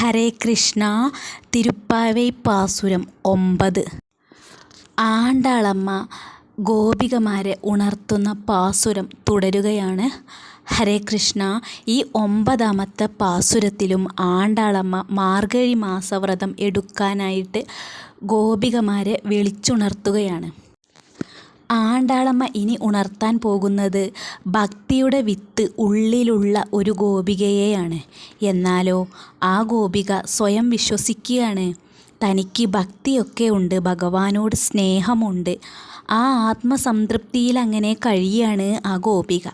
ഹരേ കൃഷ്ണ തിരുപ്പാവൈ പാസുരം ഒമ്പത്. ആണ്ടാളമ്മ ഗോപികമാരെ ഉണർത്തുന്ന പാസുരം തുടരുകയാണ്. ഹരേ കൃഷ്ണ ഈ ഒമ്പതാമത്തെ പാസുരത്തിലും ആണ്ടാളമ്മ മാർഗഴി മാസവ്രതം എടുക്കാനായിട്ട് ഗോപികമാരെ വിളിച്ചുണർത്തുകയാണ്. ആണ്ടാളമ്മ ഇനി ഉണർത്താൻ പോകുന്നത് ഭക്തിയുടെ വിത്ത് ഉള്ളിലുള്ള ഒരു ഗോപികയെയാണ്. എന്നാലോ ആ ഗോപിക സ്വയം വിശ്വസിക്കുകയാണ്. തനിക്ക് ഭക്തിയൊക്കെ ഉണ്ട് ഭഗവാനോട് സ്നേഹമുണ്ട്. ആ ആത്മസംതൃപ്തിയിൽ അങ്ങനെ കഴിയാണ് ആ ഗോപിക.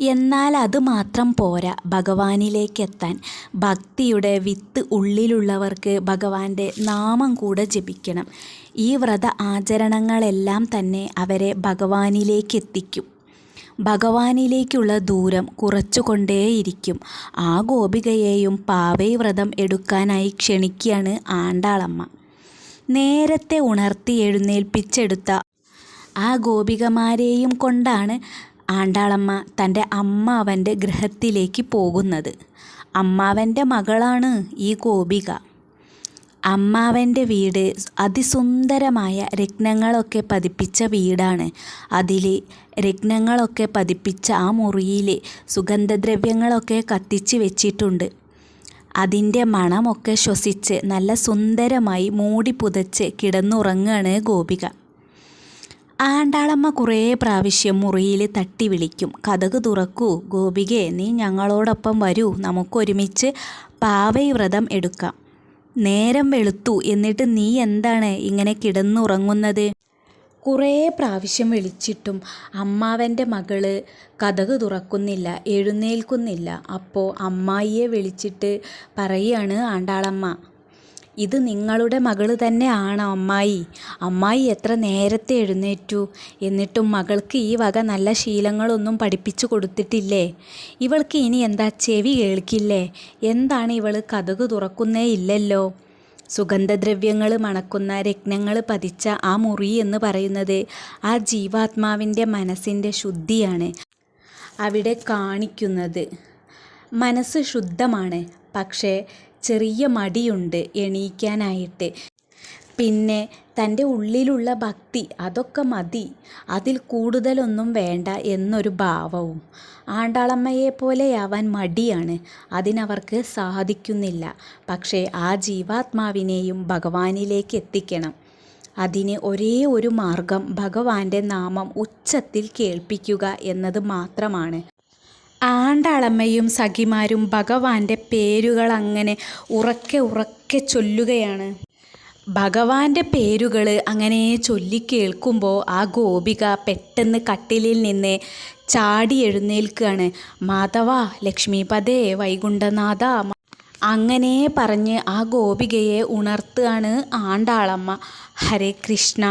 എന്നാൽ അത് മാത്രം പോരാ ഭഗവാനിലേക്കെത്താൻ. ഭക്തിയുടെ വിത്ത് ഉള്ളിലുള്ളവർക്ക് ഭഗവാന്റെ നാമം കൂടെ ജപിക്കണം. ഈ വ്രത ആചരണങ്ങളെല്ലാം തന്നെ അവരെ ഭഗവാനിലേക്ക് എത്തിക്കും ഭഗവാനിലേക്കുള്ള ദൂരം കുറച്ചുകൊണ്ടേയിരിക്കും. ആ ഗോപികയെയും പാവൈ വ്രതം എടുക്കാനായി ക്ഷണിക്കുകയാണ് ആണ്ടാളമ്മ. നേരത്തെ ഉണർത്തി എഴുന്നേൽപ്പിച്ചെടുത്ത ആ ഗോപികമാരെയും കൊണ്ടാണ് ആണ്ടാളമ്മ തന്റെ അമ്മാവന്റെ ഗൃഹത്തിലേക്ക് പോകുന്നത്. അമ്മാവന്റെ മകളാണ് ഈ ഗോപിക. അമ്മാവന്റെ വീട് അതിസുന്ദരമായ രത്നങ്ങളൊക്കെ പതിപ്പിച്ച വീടാണ്. അതിൽ രത്നങ്ങളൊക്കെ പതിപ്പിച്ച ആ മുറിയിൽ സുഗന്ധദ്രവ്യങ്ങളൊക്കെ കത്തിച്ച് വെച്ചിട്ടുണ്ട്. അതിന്റെ മണമൊക്കെ ശ്വസിച്ച് നല്ല സുന്ദരമായി മൂടി പുതച്ച് കിടന്നുറങ്ങുകയാണ് ഗോപിക. ആണ്ടാളമ്മ കുറേ പ്രാവശ്യം മുറിയിൽ തട്ടി വിളിക്കും. കഥക് തുറക്കൂ. ഗോപികെ നീ ഞങ്ങളോടൊപ്പം വരൂ. നമുക്കൊരുമിച്ച് പാവൈ വ്രതം എടുക്കാം. നേരം വെളുത്തു. എന്നിട്ട് നീ എന്താണ് ഇങ്ങനെ കിടന്നുറങ്ങുന്നത്? കുറേ പ്രാവശ്യം വിളിച്ചിട്ടും അമ്മാവന്റെ മകൾ കഥക് തുറക്കുന്നില്ല. എഴുന്നേൽക്കുന്നില്ല. അപ്പോൾ അമ്മായിയെ വിളിച്ചിട്ട് പറയുകയാണ് ആണ്ടാളമ്മ. ഇത് നിങ്ങളുടെ മകൾ തന്നെ ആണ് അമ്മായി. അമ്മായി എത്ര നേരത്തെ എഴുന്നേറ്റു? എന്നിട്ടും മകൾക്ക് ഈ വക നല്ല ശീലങ്ങളൊന്നും പഠിപ്പിച്ചു കൊടുത്തിട്ടില്ലേ? ഇവൾക്ക് ഇനി എന്താ ചെവി കേൾക്കില്ലേ? എന്താണ് ഇവൾ കഥക് തുറക്കുന്നേ ഇല്ലല്ലോ? സുഗന്ധദ്രവ്യങ്ങൾ മണക്കുന്ന രത്നങ്ങൾ പതിച്ച ആ മുറി എന്ന് പറയുന്നത് ആ ജീവാത്മാവിന്റെ മനസ്സിന്റെ ശുദ്ധിയാണ് അവിടെ കാണിക്കുന്നത്. മനസ്സ് ശുദ്ധമാണ്. പക്ഷേ ചെറിയ മടിയുണ്ട് എണീക്കാനായിട്ട്. പിന്നെ തന്റെ ഉള്ളിലുള്ള ഭക്തി അതൊക്കെ മതി. അതിൽ കൂടുതലൊന്നും വേണ്ട എന്നൊരു ഭാവവും. ആണ്ടാളമ്മയെ പോലെയാവാൻ മടിയാണ്. അതിനവർക്ക് സാധിക്കുന്നില്ല. പക്ഷേ ആ ജീവാത്മാവിനെയും ഭഗവാനിലേക്ക് എത്തിക്കണം. അതിന് ഒരേ ഒരു മാർഗം ഭഗവാന്റെ നാമം ഉച്ചത്തിൽ കേൾപ്പിക്കുക എന്നത് മാത്രമാണ്. ആണ്ടാളമ്മയും സഖിമാരും ഭഗവാന്റെ പേരുകൾ അങ്ങനെ ഉറക്കെ ഉറക്കെ ചൊല്ലുകയാണ്. ഭഗവാന്റെ പേരുകൾ അങ്ങനെ ചൊല്ലിക്കേൾക്കുമ്പോൾ ആ ഗോപിക പെട്ടെന്ന് കട്ടിലിൽ നിന്ന് ചാടി എഴുന്നേൽക്കുകയാണ്. മാധവ ലക്ഷ്മിപദേ വൈകുണ്ഠനാഥ അങ്ങനെ പറഞ്ഞ് ആ ഗോപികയെ ഉണർത്തുകയാണ് ആണ്ടാളമ്മ. ഹരേ കൃഷ്ണ.